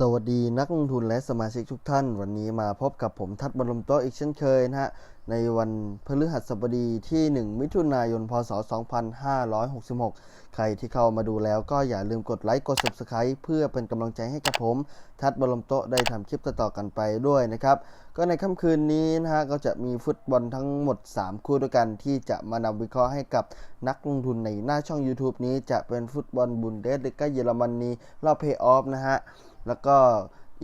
สวัสดีนักลงทุนและสมาชิกทุกท่าน วันนี้มาพบกับผมทัดบรมโตอีกเช่นเคยนะฮะ ในวันพฤหัสบดีที่ 1 มิถุนายน พศ 2566 ใครที่เข้ามาดูแล้วก็อย่าลืมกดไลค์กด Subscribe เพื่อเป็นกำลังใจให้กับผม ทัดบรมโตได้ทำคลิปต่อๆกันไปด้วยนะครับ ก็ในค่ำคืนนี้นะฮะก็จะมีฟุตบอลทั้งหมด 3 คู่ด้วยกันที่จะมานำวิเคราะห์ให้กับนักลงทุนในหน้าช่อง YouTube นี้จะเป็นฟุตบอลบุนเดสลิกาเยอรมนีรอบเพย์ออฟนะฮะ แล้วก็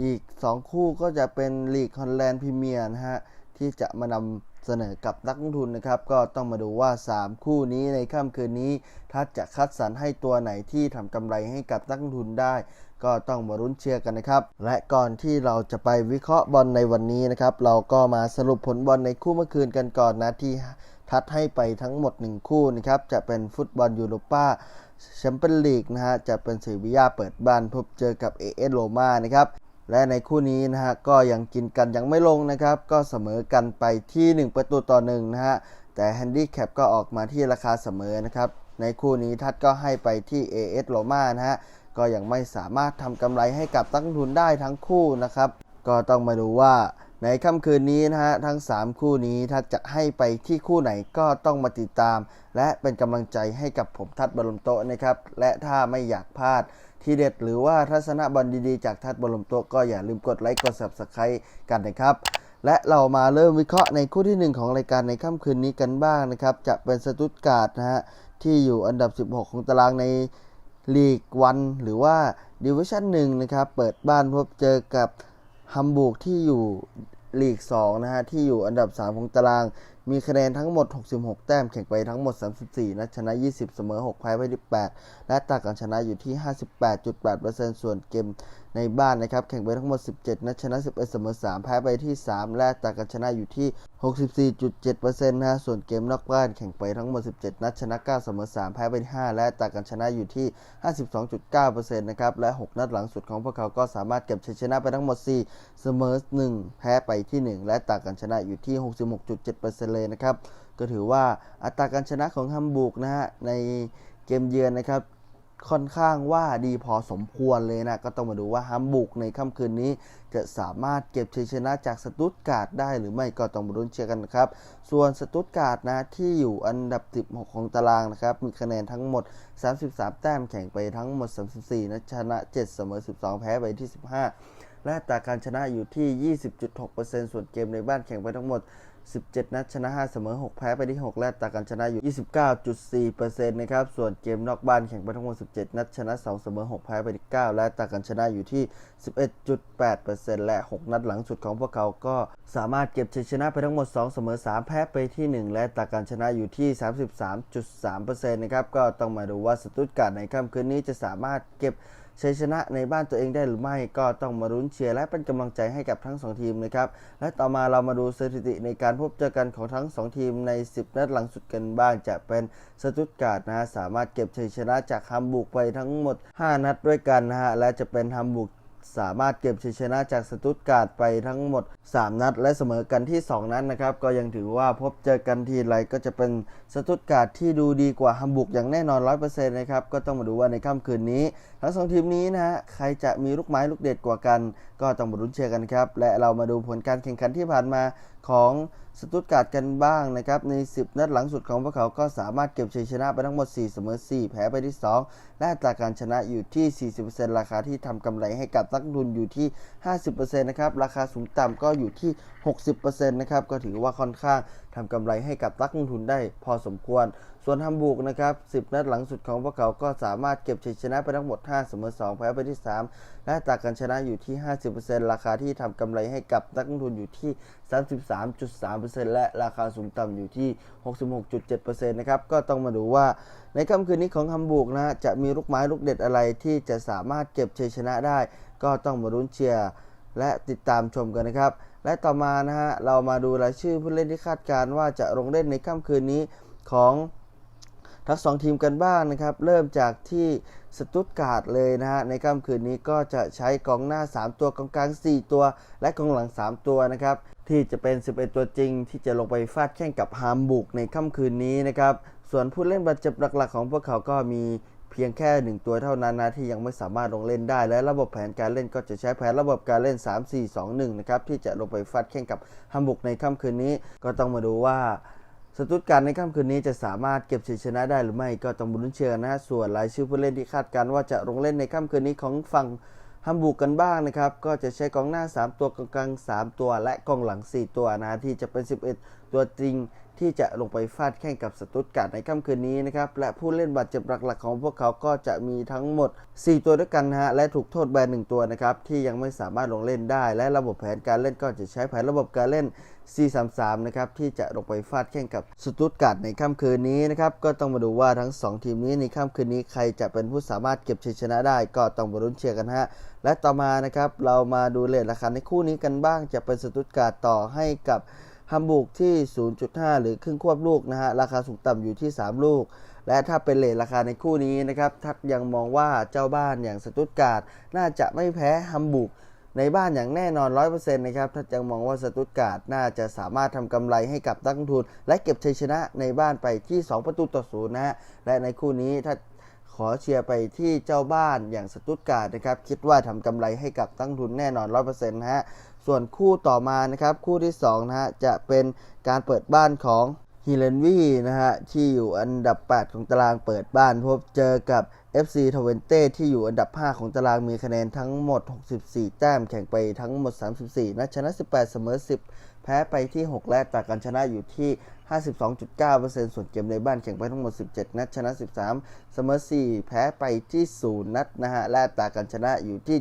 อีก 2 คู่ก็จะเป็นลีกฮอลแลนด์พรีเมียร์นะฮะ ที่จะมานำเสนอกับนักลงทุนนะครับ ก็ต้องมาดูว่า 3 คู่นี้ในค่ำคืนนี้ถ้าจะคัดสรรให้ตัวไหนที่ทำกำไรให้กับนักลงทุนได้ ก็ต้องมารุ้นเชียร์กันนะครับ และก่อนที่เราจะไปวิเคราะห์บอลในวันนี้นะครับ เราก็มาสรุปผลบอลในคู่เมื่อคืนกันก่อนนะที่ทัดให้ไปทั้งหมด 1 คู่นะครับจะเป็นฟุตบอลยูโรป้า แชมเปี้ยนลีกนะฮะจะเป็นเซบียาเปิดบ้านพบเจอกับเอเอสโรมานะครับและในคู่นี้นะฮะก็ยังกินกันยังไม่ลงนะครับ ก็เสมอกันไปที่ 1 ประตูต่อ1นะฮะแต่แฮนดี้แคปก็ออกมาที่ราคาเสมอนะครับในคู่นี้ทัดก็ให้ไปที่ AS โรมานะฮะก็ยังไม่สามารถทำกำไรให้กับนักลงทุนได้ทั้งคู่นะครับ ก็ต้องมาดูว่า ในค่ำคืนนี้นะฮะทั้ง 3 คู่นี้ถ้าจะให้ไปที่คู่ไหนก็ต้องมาติดตาม และเป็นกำลังใจให้กับผมทัดบรมโตนะครับ และถ้าไม่อยากพลาดทีเด็ดหรือว่าทัศนบอลดีๆ จากทัดบรมโตก็อย่าลืมกดไลค์กด subscribe กันนะครับ และเรามาเริ่มวิเคราะห์ในคู่ที่ 1 ของรายการในค่ำคืนนี้กันบ้างนะครับ จะเป็นสตุตการ์ดนะฮะที่อยู่อันดับ 16 ของตารางในลีกวันหรือว่าดิวิชั่น1นะครับ เปิดบ้านพบเจอกับ ฮัมบูร์กที่อยู่ลีก2นะฮะที่อยู่อันดับ 3 ของตารางมีคะแนนทั้งหมด 66 แต้ม แข่งไปทั้งหมด 34 นัดชนะ 20 เสมอ 6 แพ้ไป18 และตาการชนะอยู่ที่ 58.8%ส่วนเกมในบ้านนะครับ แข่งไปทั้งหมด 17 นัดชนะ 11 เสมอ 3 แพ้ไปที่ 3 และตาการชนะอยู่ที่ 64.7%นะฮะส่วนเกมนอกบ้านแข่งไปทั้งหมด 17 นัดชนะ 9 เสมอ 3 แพ้ไปที่ 5 และตาการชนะอยู่ที่ 52.9%นะครับ และ 6 นัดหลังสุดของพวกเขาก็สามารถเก็บชัยชนะไปทั้งหมด 4 เสมอ 1 แพ้ไปที่ 1 และตาการชนะอยู่ที่ 66.7%เลยนะครับ ก็ถือว่าอัตราการชนะของฮัมบูร์กนะฮะในเกมเยือนนะครับ ค่อนข้างว่าดีพอสมควรเลยนะ ก็ต้องมาดูว่าฮัมบุกในค่ำคืนนี้ จะสามารถเก็บชัยชนะจากสตุตการ์ดได้หรือไม่ก็ต้องมาลุ้นเชียร์กันนะครับ ส่วนสตุตการ์ดนะที่อยู่อันดับ 16 ของตารางนะครับ มีคะแนนทั้งหมด 33 แต้มแข่งไปทั้งหมด 34นัดชนะ 7 เสมอ 12 แพ้ไปที่ 15และอัตราการชนะอยู่ที่ 20.6%ส่วนเกมในบ้านแข่งไปทั้งหมด 17 นัดชนะ 5 เสมอ 6 แพ้ไปที่ 6 และตาการชนะอยู่ 29.4%นะครับ ส่วนเกมนอกบ้านแข่งไปทั้งหมด 17 นัดชนะ 2 เสมอ 6 แพ้ไปที่ 9 และตาการชนะอยู่ที่ 11.8%และ 6 นัดหลังสุดของพวกเขาก็สามารถเก็บชัยชนะไปทั้งหมด 2 เสมอ 3 แพ้ไปที่ 1 และตาการชนะอยู่ที่ 33.3%นะครับ ก็ต้องมาดูว่าสตุตการ์ดในค่ำคืนนี้จะสามารถเก็บ ชัยชนะในบ้านตัวเองได้หรือไม่ก็ต้องมารุ้นเชียร์และเป็นกำลังใจให้กับทั้ง 2 ทีมนะครับ และต่อมาเรามาดูสถิติในการพบเจอกันของทั้ง 2 ทีมใน 10 นัดหลังสุดกันบ้างจะเป็นสตุตการ์ดนะฮะสามารถเก็บชัยชนะจากฮัมบูร์กไปทั้งหมด 5 นัดด้วยกันนะฮะและจะเป็นฮัมบูร์ก สามารถเก็บชัยชนะจากสตุตการ์ดไปทั้งหมด 3 นัด และเสมอกันที่ 2 นัดนะครับ ก็ยังถือว่าพบเจอกันทีไรก็จะเป็นสตุตการ์ดที่ดูดีกว่าฮัมบุกอย่างแน่นอน 100%นะครับ ก็ต้องมาดูว่าในค่ำคืนนี้ ทั้งสองทีมนี้นะฮะใครจะมีลูกไม้ลูกเด็ดกว่ากัน ก็ต้องมาลุ้นเชียร์กันครับ และเรามาดูผลการแข่งขันที่ผ่านมา ของสตุตการ์ดกันบ้างนะครับใน 10 นัดหลังสุดของพวกเขาก็สามารถเก็บชัยชนะไปทั้งหมด 4 เสมอ 4 แพ้ไปที่ 2 และอัตราการชนะอยู่ที่ 40%ราคาที่ทำกำไรให้กับนักลงทุนอยู่ที่ 50%นะครับราคาสูงต่ำก็อยู่ที่ 60%นะครับก็ถือว่าค่อนข้างทำกำไรให้กับนักลงทุนได้พอสมควร ส่วนฮัมบูร์กนะครับ10 นัดหลังสุดของพวกเขาก็สามารถเก็บชัยชนะไปทั้งหมด 5 เสมอ 2 แพ้ไปที่ 3 และอัตาการชนะอยู่ที่ 50%ราคาที่ทำกำไรให้กับนักลงทุนอยู่ที่ 33.3%และราคาสูงต่ำอยู่ที่ 66.7%นะครับ ก็ต้องมาดูว่าในค่ำคืนนี้ของฮัมบูร์กนะจะมีลูกไม้ลูกเด็ดอะไรที่จะสามารถเก็บชัยชนะได้ ก็ต้องมารุ้นเชียร์และติดตามชมกันนะครับ และต่อมานะฮะเรามาดูรายชื่อผู้เล่นที่คาดการณ์ว่าจะลงเล่นในค่ำคืนนี้ของ ทั้งสองทีมกันบ้างนะครับ เริ่มจากที่สตุตการ์ดเลยนะฮะ ในค่ำคืนนี้ก็จะใช้กองหน้า 3 ตัวกองกลาง 4 ตัว และกองหลัง 3 ตัวนะครับ ที่จะเป็น 11 ตัวจริง ที่จะลงไปฟาดแข่งกับฮามบุกในค่ำคืนนี้นะครับ ส่วนผู้เล่นบาดเจ็บหลัก ๆ ของพวกเขาก็มีเพียงแค่ 1 ตัวเท่านั้นนะที่ยังไม่สามารถลงเล่นได้ และระบบแผนการเล่นก็จะใช้แผนระบบการเล่น 3-4-2-1 นะครับที่จะลงไปฟัดแข่งกับฮัมบุกในค่ำคืนนี้ ก็ต้องมาดูว่า สตุตการในค่ำคืนนี้จะสามารถเก็บชัยชนะได้หรือไม่ก็ต้องบุญเชื่อนะส่วนรายชื่อผู้เล่นที่คาดการณ์ว่าจะลงเล่นในค่ำคืนนี้ของฝั่งฮัมบูร์กกันบ้างนะครับ ก็จะใช้กองหน้า 3 ตัวกองกลาง 3 ตัว และกองหลัง 4 ตัวนะที่จะเป็น 11 ตัวจริงที่จะลงไปฟาดแข่งกับสตุตการในค่ำคืนนี้นะครับ และผู้เล่นบาดเจ็บหลักๆ ของพวกเขาก็จะมีทั้งหมด 4 ตัวด้วยกันนะฮะ และถูกโทษแบน1ตัวนะครับ ที่ยังไม่สามารถลงเล่นได้ และระบบแผนการเล่นก็จะใช้แผนระบบการเล่น 433 นะครับที่จะลงไปฟาดแข่งกับสตุตการ์ดในค่ำคืนนี้นะครับก็ต้องมาดูว่าทั้ง 2 ทีมนี้ในค่ำคืนนี้ใครจะเป็นผู้สามารถเก็บชัยชนะได้ ก็ต้องมาลุ้นเชียร์กันฮะและต่อมานะครับเรามาดูเลทราคาในคู่นี้กันบ้างจะเป็นสตุตการ์ดต่อให้กับฮัมบูกที่ 0.5 หรือครึ่งควบลูกนะฮะราคาสูงต่ำอยู่ที่ 3 ลูก และถ้าเป็นเลทราคาในคู่นี้นะครับทักยังมองว่าเจ้าบ้านอย่างสตุตการ์ดน่าจะไม่แพ้ฮัมบูก ในบ้านอย่างแน่นอน 100%นะครับถ้ายังมองว่าสตุตการ์ดน่าจะสามารถทำกำไรให้กับนักลงทุน และเก็บชัยชนะในบ้านไปที่ 2 ประตูต่อศูนย์นะฮะและในคู่นี้ถ้าขอเชียร์ไปที่เจ้าบ้านอย่างสตุตการ์ดนะครับคิดว่าทำกำไรให้กับนักลงทุนแน่นอน 100%นะฮะส่วนคู่ต่อมานะครับคู่ที่2นะฮะจะเป็นการเปิดบ้านของ ฮิเลนวีนะฮะที่อยู่อันดับ 8 ของตารางเปิดบ้าน พบเจอกับ FC ทเวนเต้ที่อยู่อันดับ 5 ของตารางมีคะแนนทั้งหมด 64 แต้มแข่งไปทั้งหมด 34 นัดชนะ 18 เสมอ 10 แพ้ไปที่ 6 และจากการชนะอยู่ที่ 52.9%ส่วนเกมในบ้านแข่งไปทั้งหมด 17 นัดชนะ 13 เสมอ 4 แพ้ไปที่ 0 นัดนะฮะ และจากการชนะอยู่ที่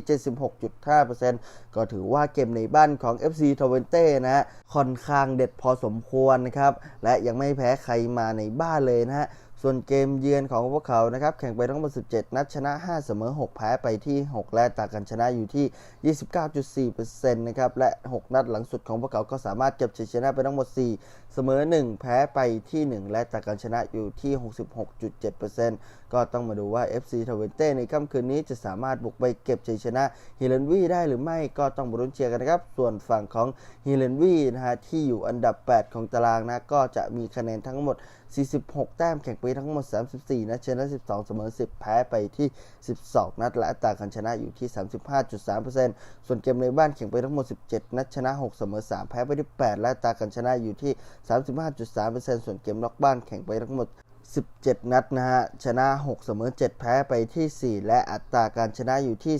76.5%ก็ถือว่าเกมในบ้านของ FC t w e n t e นะฮะ ค่อนข้างเด็ดพอสมควรนะครับ และยังไม่แพ้ใครมาในบ้านเลยนะฮะ ส่วนเกมเยือนของพวกเขานะครับ แข่งไปทั้งหมด 17 นัดชนะ 5 เสมอ 6 แพ้ไปที่ 6 และต่างกันชนะอยู่ที่ 29.4%นะครับ และ 6 นัดหลังสุดของพวกเขาก็สามารถเก็บชัยชนะไปทั้งหมด 4 เสมอ 1 แพ้ไปที่ 1 และต่างกันชนะอยู่ที่ 66.7%ก็ต้องมาดูว่า FC t w e n t e ในค่ำคืนนี้จะสามารถบุกไปเก็บชัยชนะฮิเลนวีได้หรือไม่ก็ต้องมาลุ้นเชียร์กันนะครับ ส่วนฝั่งของฮิเลนวีนะฮะที่อยู่อันดับ 8 ของตารางนะก็จะมีคะแนนทั้งหมด 46 แต้มแข่งไปทั้งหมด 34 นัดชนะ 12 เสมอ 10 แพ้ไปที่ 12 นัด และอัตราการชนะอยู่ที่ 35.3%ส่วนเกมในบ้านแข่งไปทั้งหมด 17 นัดชนะ 6 เสมอ 3 แพ้ไปที่ 8 และอัตราการชนะอยู่ที่ 35.3%ส่วนเกมนอกบ้านแข่งไปทั้งหมด 17 นัดนะฮะ ชนะ 6 เสมอ 7 แพ้ไปที่ 4 และอัตราการชนะอยู่ที่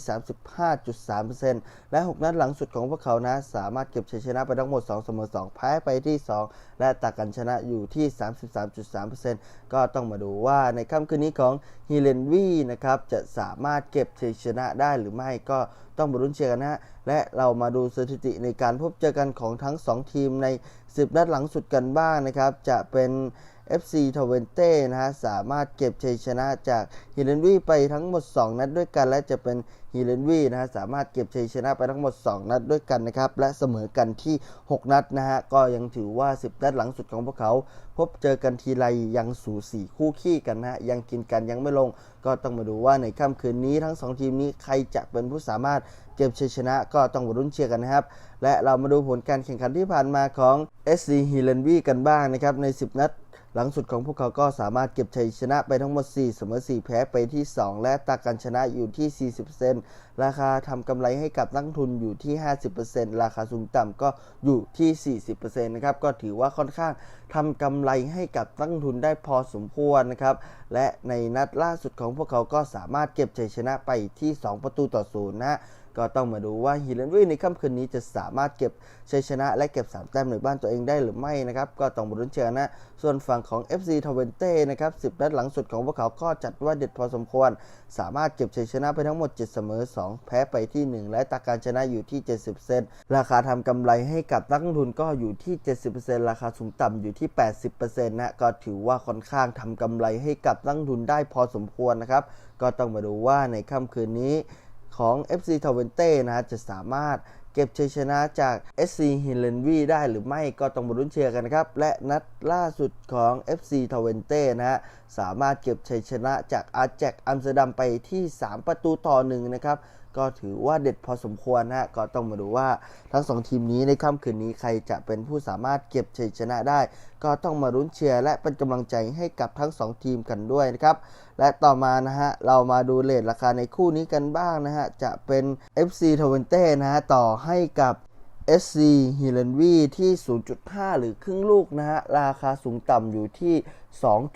35.3%และ 6 นัดหลังสุดของพวกเขานะ สามารถเก็บชัยชนะไปทั้งหมด 2 เสมอ 2 แพ้ไปที่ 2 และอัตราการชนะอยู่ที่ 33.3%ก็ต้องมาดูว่าในค่ำคืนนี้ของฮิเลนวีนะครับ จะสามารถเก็บชัยชนะได้หรือไม่ก็ต้องมาลุ้นเชียร์กันนะฮะ และเรามาดูสถิติในการพบเจอกันของทั้ง 2 ทีมใน 10 นัดหลังสุดกันบ้างนะครับ จะเป็น FC t w e n t e นะฮะสามารถเก็บชัยชนะจากฮิเลนวีไปทั้งหมด 2 นัดด้วยกัน และจะเป็นฮิเลนวีนะฮะสามารถเก็บชัยชนะไปทั้งหมด 2 นัดด้วยกันนะครับและเสมอกันที่ 6 นัดนะฮะก็ยังถือว่า 10 นัดหลังสุดของพวกเขา พบเจอกันทีไรยังสูสีคู่ขี้กันนะฮะยังกินกันยังไม่ลง ก็ต้องมาดูว่าในค่ำคืนนี้ทั้ง 2 ทีมนี้ใครจะเป็นผู้สามารถเก็บชัยชนะก็ต้องมาลุ้นเชียร์กันนะครับ และเรามาดูผลการแข่งขันที่ผ่านมาของ SC h i l e n v กันบ้างนะครับใน 10 นัด หลังสุดของพวกเขาก็สามารถเก็บชัยชนะไปทั้งหมด 4 เสมอ 4 แพ้ไปที่ 2 และตาการชนะอยู่ที่ 40%ราคาทำกำไรให้กับนักทุนอยู่ที่ 50%ราคาสูงต่ำก็อยู่ที่ 40%นะครับ ก็ถือว่าค่อนข้างทำกำไรให้กับนักทุนได้พอสมควรนะครับ และในนัดล่าสุดของพวกเขาก็สามารถเก็บชัยชนะไปที่ 2 ประตูต่อศูนย์นะ ก็ต้องมาดูว่าฮิเลนวีในค่ำคืนนี้จะสามารถเก็บชัยชนะและเก็บ 3 แต้มในบ้านตัวเองได้หรือไม่นะครับ ก็ต้องมาลุ้นเชียร์นะ ส่วนฝั่งของ FC t w e n t e นะครับ 10นัดหลังสุดของพวกเขาก็จัดว่าเด็ดพอสมควร สามารถเก็บชัยชนะไปทั้งหมด 7 เสมอ 2 แพ้ไปที่ 1 และตาการชนะอยู่ที่ 70 เซนราคาทำกำไรให้กับนักลงทุนก็อยู่ที่ 70%ราคาสูงต่ำอยู่ที่ 80%นะก็ถือว่าค่อนข้างทำกำไรให้กับนักลงทุนได้พอสมควรนะครับก็ต้องมาดูว่าในค่ำคืนนี้ ของ FC t w e n t e นะฮะจะสามารถเก็บชัยชนะจาก SC h i l e n v ได้หรือไม่ก็ต้องมาลุ้นเชียร์กันนะครับ และนัดล่าสุดของ FC t w e n t e นะฮะสามารถเก็บชัยชนะจากอาแจกอัมสเตอร์ดัมไปที่ 3 ประตูต่อหนึ่งนะครับ ก็ถือว่าเด็ดพอสมควรนะฮะก็ต้องมาดูว่าทั้งสองทีมนี้ในค่ำคืนนี้ใครจะเป็นผู้สามารถเก็บชัยชนะได้ ก็ต้องมารุ้นเชียร์และเป็นกำลังใจให้กับทั้งสองทีมกันด้วยนะครับ และต่อมานะฮะเรามาดูเลทราคาในคู่นี้กันบ้างนะฮะจะเป็น FC t w e n t นะฮะต่อให้กับ SC h i l a n v ที่ 0.5 หรือครึ่งลูกนะฮะ ราคาสูงต่ำอยู่ที่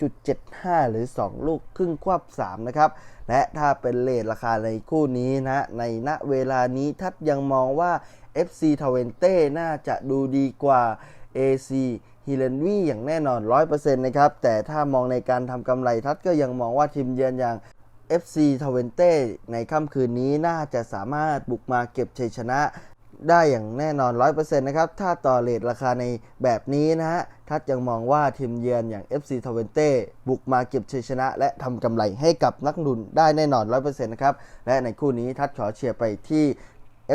2.75 หรือ 2 ลูกครึ่งควบ 3 นะครับ และถ้าเป็นเลทราคาในคู่นี้นะ ในณเวลานี้ทัดยังมองว่า FC t w e n t e น่าจะดูดีกว่า AC ฮิเลนวีอย่างแน่นอน 100%นะครับ แต่ถ้ามองในการทำกำไรทัดก็ยังมองว่าทีมเยือนอย่าง FC t w e n t e ในค่ำคืนนี้น่าจะสามารถบุกมาเก็บชัยชนะ ได้อย่างแน่นอน 100%นะครับ ถ้าต่อเลทราคาในแบบนี้นะฮะ ทัดยังมองว่าทีมเยือนอย่าง FC t w e n t e บุกมาเก็บชัยชนะ และทำกำไรให้กับนักลุนได้แน่นอน 100%นะครับ และในคู่นี้ทัดขอเชียร์ไปที่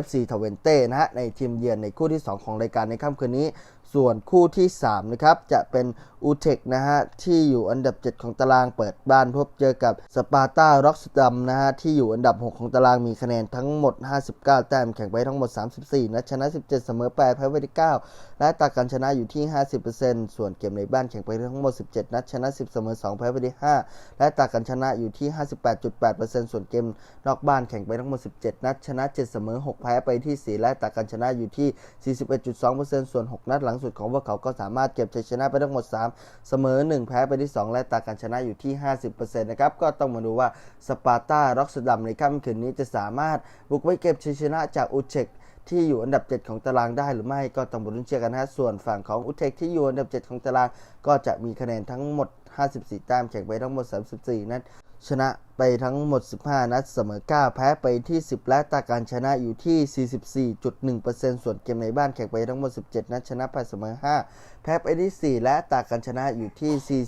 FC t w e n t e นะฮะ ในทีมเยือนในคู่ที่ 2 ของรายการในค่ำคืนนี้ ส่วนคู่ที่ 3 นะครับ จะเป็น อูเทคนะฮะที่อยู่อันดับ 7 ของตารางเปิดบ้านพบเจอกับสปาร์ตาร็อกสดัมนะฮะที่อยู่อันดับ 6 ของตารางมีคะแนนทั้งหมด 59 แต้มแข่งไปทั้งหมด 34นัดชนะ 17 เสมอ8แพ้ไปที่9และตาการชนะอยู่ที่ 50%ส่วนเกมในบ้านแข่งไปทั้งหมด 17 นัดชนะ 10 เสมอ2แพ้ไปที่5และตาการชนะอยู่ที่ 58.8%ส่วนเกมนอกบ้านแข่งไปทั้งหมด 17 นัดชนะ 7 เสมอ 6 แพ้ไปที่ 4 และตาการชนะอยู่ที่ 41.2%ส่วน 6 นัดหลังสุดของพวกเขาก็สามารถเก็บชัยชนะไปทั้งหมด 3เสมอ 1 แพ้ไปที่ 2 และตาการชนะอยู่ที่ 50%นะครับก็ต้องมาดูว่าสปาร์ตาร็อกสดัมในค่ำคืนนี้จะสามารถบุกไปเก็บชัยชนะจากอุเชกที่อยู่อันดับ 7 ของตารางได้หรือไม่ก็ต้องมาลุ้นเชียร์กันนะฮะส่วนฝั่งของอุเทกที่อยู่อันดับ 7 ของตาราง ก็จะมีคะแนนทั้งหมด 54 แต้มแข่งไปทั้งหมด 34 นัดชนะ ไปทั้งหมด 15 นัดเสมอ 9 แพ้ไปที่ 10 และตาการชนะอยู่ที่ 44.1%ส่วนเกมในบ้านแข่งไปทั้งหมด 17 นัดชนะไปเสมอ 5 แพ้ไปที่ 4 และตาการชนะอยู่ที่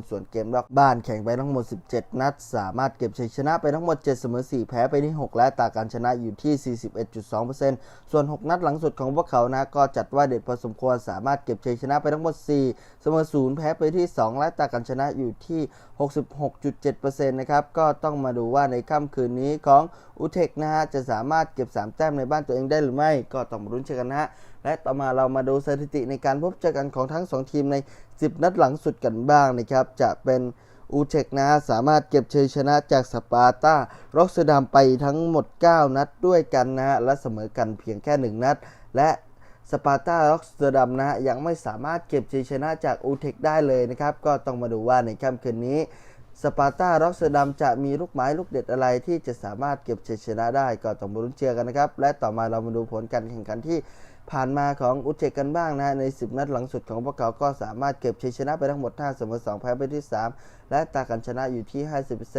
47.1%ส่วนเกมรอบบ้านแข่งไปทั้งหมด 17 นัด สามารถเก็บชัยชนะไปทั้งหมด 7 เสมอ 4 แพ้ไปที่ 6 และตาการชนะอยู่ที่ 41.2%ส่วน 6 นัดหลังสุดของพวกเขานะก็จัดว่าเด็ดพอสมควรสามารถเก็บชัยชนะไปทั้งหมด 4 เสมอ 0 แพ้ไปที่ 2 และตาการชนะอยู่ที่ 66.7%นะครับก็ต้องมาดูว่าในค่ำคืนนี้ของอุเทคนะฮะจะสามารถเก็บ 3 แต้มในบ้านตัวเองได้หรือไม่ ก็ต้องมาลุ้นเชียกันนะฮะและต่อมาเรามาดูสถิติในการพบเจอกันของทั้ง 2 ทีมใน 10 นัดหลังสุดกันบ้างนะครับจะเป็นอูเทคนะฮะสามารถเก็บชัยชนะจากสปาร์ตาร็อกสดามไปทั้งหมด 9 นัดด้วยกันนะฮะและเสมอกันเพียงแค่ 1 นัด และสปาร์ตาร็อกสเตอร์ดัมนะฮะยังไม่สามารถเก็บชัยชนะจากอูเทคได้เลยนะครับ ก็ต้องมาดูว่าในค่ำคืนนี้ สปาร์ตาร็อกเซอร์ดัมจะมีลูกไม้ลูกเด็ดอะไรที่จะสามารถเก็บชัยชนะได้ก็ต้องมาลุ้นเชียร์กันนะครับ และต่อมาเรามาดูผลการแข่งขันที่ผ่านมาของอุเทกกันบ้างนะใน 10 นัดหลังสุดของพวกเขาก็สามารถเก็บชัยชนะไปทั้งหมด5เสมอ2แพ้ไปที่ 3และตากันชนะอยู่ที่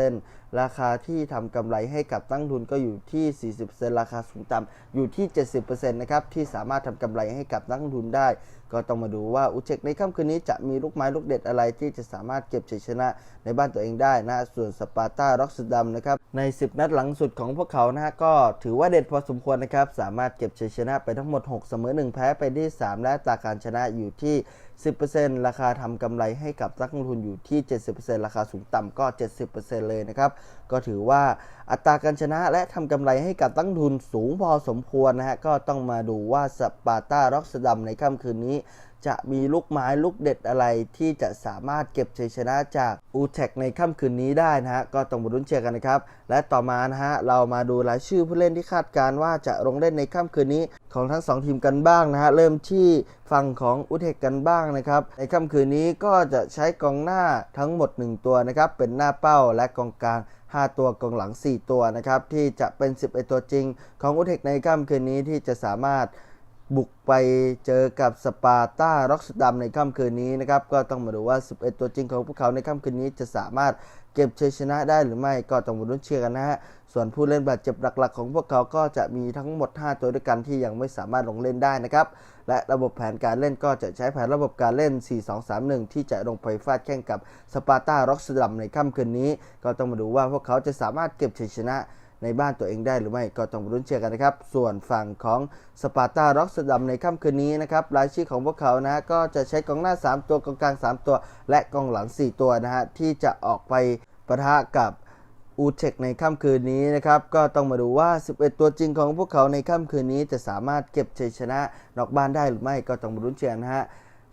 50%ราคาที่ทำกำไรให้กับตั้งทุนก็อยู่ที่ 40%ราคาสูงต่ำอยู่ที่ 70%นะครับที่สามารถทำกำไรให้กับนักลงทุนได้ ก็ต้องมาดูว่าอุเชกในค่ำคืนนี้จะมีลูกไม้ลูกเด็ดอะไรที่จะสามารถเก็บชัยชนะในบ้านตัวเองได้นะส่วนสปาร์ตาร็อกสดัมนะครับใน 10 นัดหลังสุดของพวกเขานะฮะก็ถือว่าเด็ดพอสมควรนะครับสามารถเก็บชัยชนะไปทั้งหมด 6 เสมอ 1 แพ้ไปที่ 3 และตราการชนะอยู่ที่ 10%ราคาทำกำไรให้กับนักลงทุนอยู่ที่ 70%ราคาสูงต่ำก็ 70%เลยนะครับ ก็ถือว่าอัตราการชนะและทำกำไรให้กับนักลงทุนสูงพอสมควรนะฮะ ก็ต้องมาดูว่าสปาร์ตาร็อกสดัมในค่ำคืนนี้ จะมีลูกไม้ลูกเด็ดอะไรที่จะสามารถเก็บชัยชนะจากอูเทคในค่ำคืนนี้ได้นะฮะ ก็ต้องมาลุ้นเชียร์กันนะครับ และต่อมานะฮะ เรามาดูรายชื่อผู้เล่นที่คาดการว่าจะลงเล่นในค่ำคืนนี้ของทั้ง 2 ทีมกันบ้างนะฮะ เริ่มที่ฝั่งของอุเทคกันบ้างนะครับ ในค่ำคืนนี้ก็จะใช้กองหน้าทั้งหมด 1 ตัวนะครับ เป็นหน้าเป้าและกองกลาง5 ตัวกองหลัง 4 ตัวนะครับ ที่จะเป็น 11 ตัวจริง ของอุเทคในค่ำคืนนี้ที่จะสามารถ บุกไปเจอกับสปาร์ตาร็อกสดัมในค่ำคืนนี้นะครับ ก็ต้องมาดูว่า 11 ตัวจริงของพวกเขาในค่ำคืนนี้จะสามารถเก็บชัยชนะได้หรือไม่ก็ต้องมาลุ้นเชียร์กันนะฮะ ส่วนผู้เล่นบาดเจ็บหลักๆ ของพวกเขาก็จะมีทั้งหมด 5 ตัวด้วยกันที่ยังไม่สามารถลงเล่นได้นะครับ และระบบแผนการเล่นก็จะใช้แผนระบบการเล่น 4-2-3-1 ที่จะลงไปฟาดแข่งกับสปาร์ตาร็อกสดัมในค่ำคืนนี้ ก็ต้องมาดูว่าพวกเขาจะสามารถเก็บชัยชนะ ในบ้านตัวเองได้หรือไม่ก็ต้องรุ้นเชียร์กันนะครับ ส่วนฝั่งของสปาร์ตาร็อกสดัมในค่ำคืนนี้นะครับรายชื่อของพวกเขานะก็จะใช้กองหน้า 3 ตัวกองกลาง 3 ตัว และกองหลัง 4 ตัวนะฮะที่จะออกไปปะทะกับอูเทคในค่ำคืนนี้นะครับ ก็ต้องมาดูว่า 11 ตัวจริงของพวกเขาในค่ำคืนนี้จะสามารถเก็บชัยชนะนอกบ้านได้หรือไม่ก็ต้องมาลุ้นเชียร์นะฮะ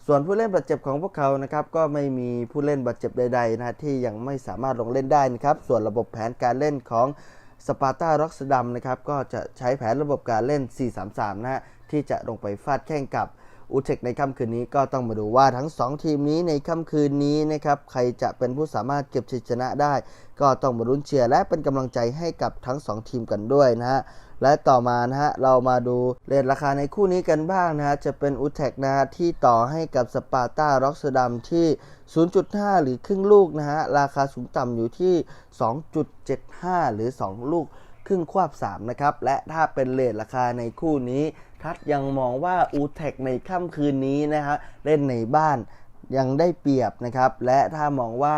ส่วนผู้เล่นบาดเจ็บของพวกเขานะครับก็ไม่มีผู้เล่นบาดเจ็บใดๆนะฮะที่ยังไม่สามารถลงเล่นได้นะครับส่วนระบบแผนการเล่นของ สปาร์ตาร็อกสดัมนะครับก็จะใช้แผนระบบการเล่น 4-3-3 นะฮะที่จะลงไปฟาดแข่งกับ อูเทคในค่ำคืนนี้ก็ต้องมาดูว่าทั้ง 2 ทีมนี้ในค่ำคืนนี้นะครับใครจะเป็นผู้สามารถเก็บชัยชนะได้ ก็ต้องมาลุ้นเชียร์และเป็นกำลังใจให้กับทั้ง 2 ทีมกันด้วยนะฮะและต่อมานะฮะเรามาดูเรทราคาในคู่นี้กันบ้างนะฮะจะเป็นอุเทกนะฮะที่ต่อให้กับสปาร์ตาร็อกสดัมที่ 0.5 หรือครึ่งลูกนะฮะราคาสูงต่ำอยู่ที่ 2.75 หรือ 2 ลูกครึ่งควบ3นะครับและถ้าเป็นเลทราคาในคู่นี้ ทัศยังมองว่าอูเทคในค่ำคืนนี้นะฮะเล่นในบ้านยังได้เปรียบนะครับ และถ้ามองว่า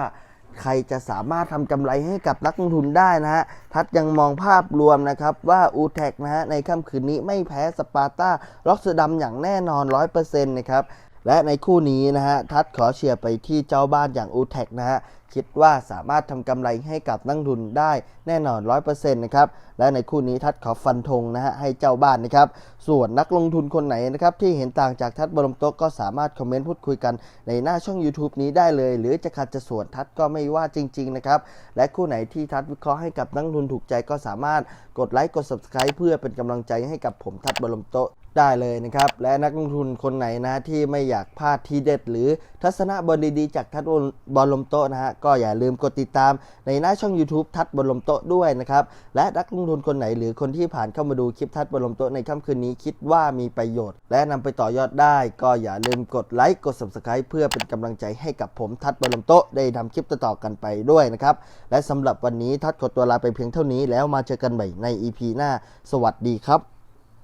ใครจะสามารถทำกำไรให้กับนักลงทุนได้นะฮะ ทัดยังมองภาพรวมนะครับว่าอูเทคนะฮะในค่ำคืนนี้ไม่แพ้สปาร์ตาล็อกสดัมอย่างแน่นอน 100%นะครับ และในคู่นี้นะฮะทัดขอเชียร์ไปที่เจ้าบ้านอย่างอูเทคนะฮะคิดว่าสามารถทำกำไรให้กับนักลงทุนได้แน่นอน 100%นะครับ และในคู่นี้ทัดขอฟันธงนะฮะให้เจ้าบ้านนะครับ ส่วนนักลงทุนคนไหนนะครับที่เห็นต่างจากทัดบรมโต๊ะก็สามารถคอมเมนต์พูดคุยกันในหน้าช่อง YouTube นี้ได้เลย หรือจะขัดจะส่วนทัดก็ไม่ว่าจริง ๆ นะครับ และคู่ไหนที่ทัดวิเคราะห์ให้กับนักลงทุนถูกใจก็สามารถกดไลค์กด Subscribe เพื่อเป็นกำลังใจให้กับผมทัดบรมโต๊ะ ได้เลยนะครับ และนักลงทุนคนไหนนะที่ไม่อยากพลาดทีเด็ด หรือทัศนะบอลดีๆจากทัดบอลลมโตะนะฮะก็อย่าลืมกดติดตามในหน้าช่อง YouTube ทัดบอลลมโตะด้วยนะครับและนักลงทุนคนไหนหรือคนที่ผ่านเข้ามาดูคลิปทัดบอลลมโตะในค่ำคืนนี้คิดว่ามีประโยชน์ และนำไปต่อยอดได้ ก็อย่าลืมกดไลค์กด Subscribe เพื่อเป็นกำลังใจให้กับผมทัดบอลลมโตะได้ทำคลิปต่อๆกันไปด้วยนะครับและสำหรับวันนี้ทัดขอตัวลาไปเพียงเท่านี้แล้วมาเจอกันใหม่ใน EP หน้า สวัสดีครับ